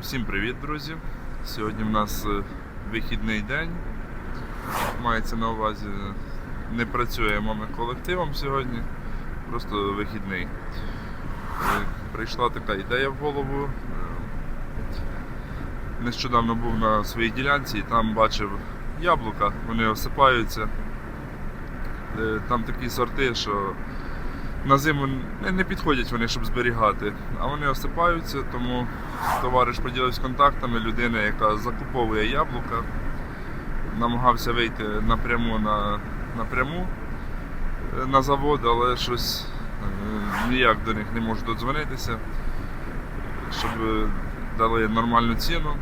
Всім привіт, друзі! Сьогодні в нас е, вихідний день. Мається на увазі, не працюємо ми колективом сьогодні, просто вихідний. Е, Прийшла така ідея в голову. Е, Нещодавно був на своїй ділянці і там бачив яблука, вони осипаються. Там такі сорти, що на зиму не підходять вони, щоб зберігати, а вони осипаються, тому товариш поділився контактами людини, яка закуповує яблука, намагався вийти напряму на, напряму е, на завод, але щось е, ніяк до них не можу додзвонитися, щоб е, дали нормальну ціну.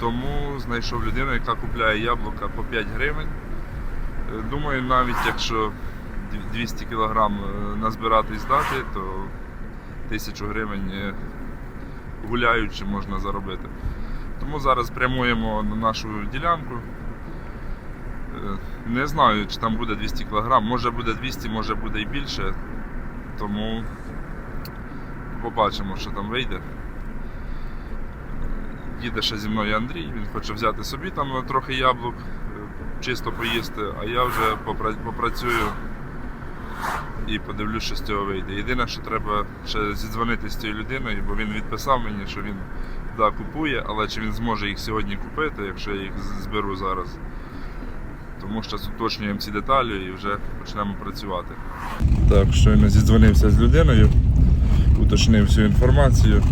Тому знайшов людину, яка купляє яблука по 5 гривень. Думаю, навіть якщо 200 кг назбирати і здати, то 1000 гривень гуляючи можна заробити. Тому зараз прямуємо на нашу ділянку. Е, Не знаю, чи там буде 200 кг, може буде 200, може буде і більше. Тому побачимо, що там вийде. Їде ще зі мною Андрій, він хоче взяти собі там трохи яблук, е, чисто поїсти, а я вже попра- попрацюю і подивлюсь, що з цього вийде. Єдине, що треба ще зідзвонити з цією людиною, бо він відписав мені, що він да, купує, але чи він зможе їх сьогодні купити, якщо я їх зберу зараз. Тому що уточнюємо ці деталі і вже почнемо працювати. Так, щойно зідзвонився з людиною, уточнив всю інформацію.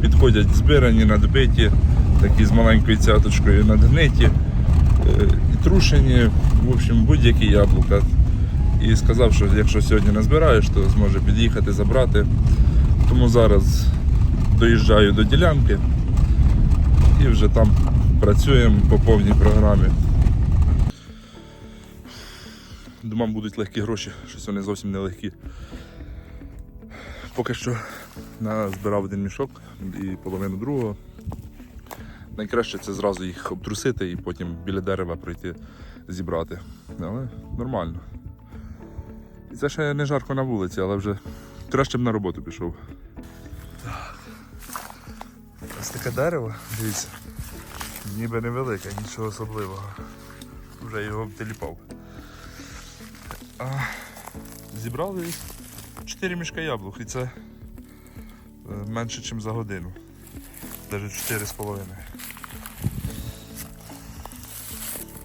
Підходять збирані, надбиті, такі з маленькою цяточкою надгниті, е, і трушені, в общем, будь-які яблука. І сказав, що якщо сьогодні не збираєш, то зможе під'їхати, забрати. Тому зараз доїжджаю до ділянки і вже там працюємо по повній програмі. Думав, будуть легкі гроші, щось вони зовсім не легкі. Поки що назбирав один мішок і половину другого. Найкраще це зразу їх обтрусити і потім біля дерева пройти зібрати. Але нормально. Це ще не жарко на вулиці, але вже краще б на роботу пішов. Так. Ось таке дерево, дивіться. Ніби невелике, нічого особливого. Вже його обтеліпав. А, зібрали 4 мішка яблук і це е, менше, ніж за годину. Навіть 4,5.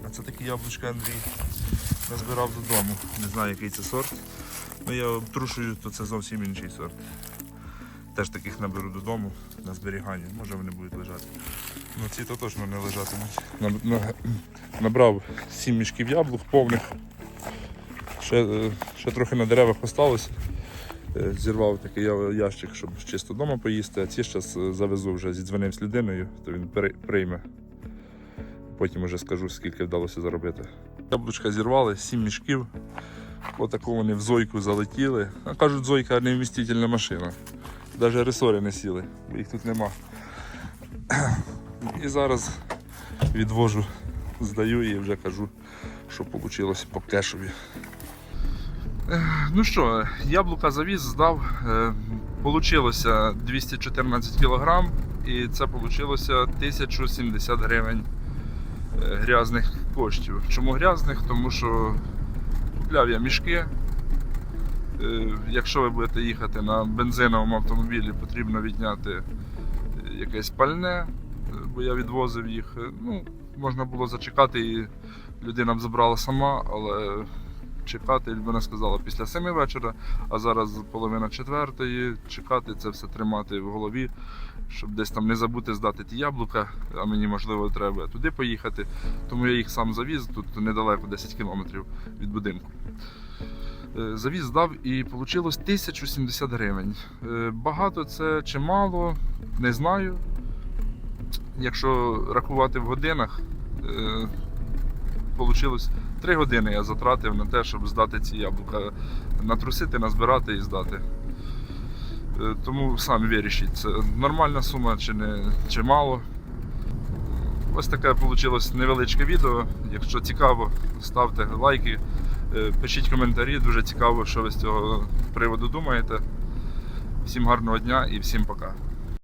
А це такі яблучка Андрій назбирав додому. Не знаю, який це сорт. Ну я обтрушую, то це зовсім інший сорт. Теж таких наберу додому на зберігання. Може вони будуть лежати. Ну ці то точно не лежатимуть. Наб- на- Набрав 7 мішків яблук повних. Ще, е, ще трохи на деревах осталось. Е, Зірвав такий ящик, щоб чисто вдома поїсти, а ці зараз завезу вже зідзвонив з людиною, то він прийме. Потім уже скажу, скільки вдалося заробити. Яблучка зірвали, 7 мішків. Отако вони в зойку залетіли. А кажуть, зойка невмістительна машина. Навіть ресори не сіли, бо їх тут нема. І зараз відвожу, здаю і вже кажу, що вийшло по кешові. Ну що, яблука завіз, здав. Е, Получилося 214 кг і це вийшло 1070 гривень е, грязних коштів. Чому грязних? Тому що купляв я мішки. Е, Якщо ви будете їхати на бензиновому автомобілі, потрібно відняти е, якесь пальне, е, бо я відвозив їх. Ну, можна було зачекати і людина б забрала сама, але чекати, вона сказала після 7 вечора, а зараз половина четвертої, чекати це все тримати в голові, щоб десь там не забути здати ті яблука, а мені можливо треба туди поїхати. Тому я їх сам завіз, тут недалеко 10 кілометрів від будинку. Е, Завіз здав і вийшло 1070 гривень. Е, Багато це чи мало, не знаю. Якщо рахувати в годинах, вийшло 3 години я затратив на те, щоб здати ці яблука, натрусити, назбирати і здати. Е, Тому самі вирішіть, це нормальна сума чи, не, чи мало. Ось таке вийшло невеличке відео. Якщо цікаво, ставте лайки, е, пишіть коментарі. Дуже цікаво, що ви з цього приводу думаєте. Всім гарного дня і всім пока.